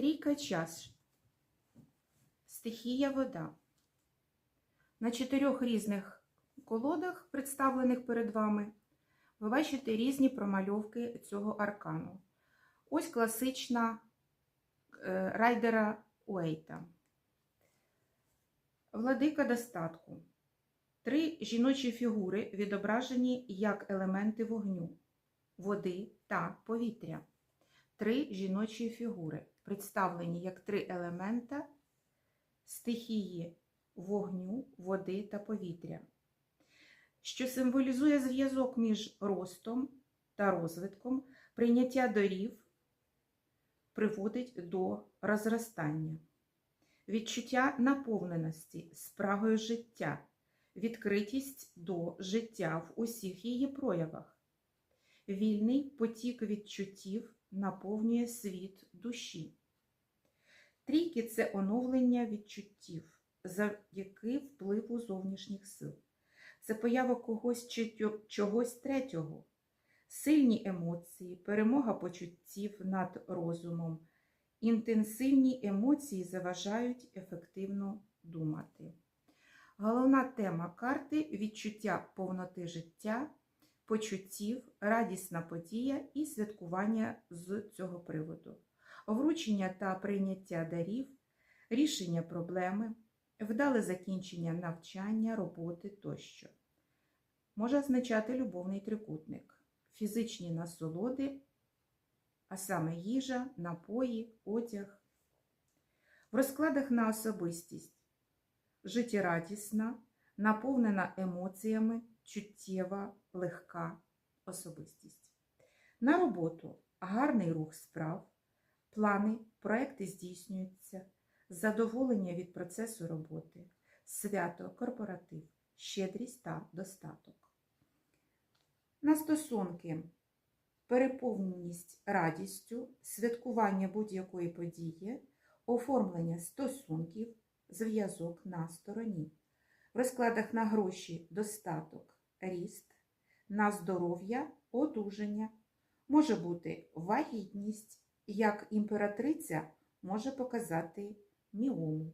Трійка чаш. Стихія вода. На чотирьох різних колодах, представлених перед вами, ви бачите різні промальовки цього аркану. Ось класична е, райдера Уейта. Владика достатку. Три жіночі фігури відображені як елементи вогню, води та повітря. Три жіночі фігури представлені як три елемента стихії вогню, води та повітря, що символізує зв'язок між ростом та розвитком, прийняття дорів приводить до розростання, відчуття наповненості спрагою життя, відкритість до життя в усіх її проявах. Вільний потік відчуттів наповнює світ душі. Трійки це оновлення відчуттів завдяки впливу зовнішніх сил. Це поява когось чи чогось третього, сильні емоції, перемога почуттів над розумом. Інтенсивні емоції заважають ефективно думати. Головна тема карти відчуття повноти життя, почуттів, радісна подія і святкування з цього приводу, вручення та прийняття дарів, рішення проблеми, вдале закінчення навчання, роботи тощо. Може означати любовний трикутник, фізичні насолоди, а саме їжа, напої, одяг. В розкладах на особистість життєрадісна, наповнена емоціями, чуттєва, легка особистість. На роботу гарний рух справ, плани, проекти здійснюються, задоволення від процесу роботи, свято, корпоратив, щедрість та достаток. На стосунки переповненість радістю, святкування будь-якої події, оформлення стосунків, зв'язок на стороні. В розкладах на гроші достаток, ріст, на здоров'я, одужання. Може бути вагітність, як імператриця може показати міому.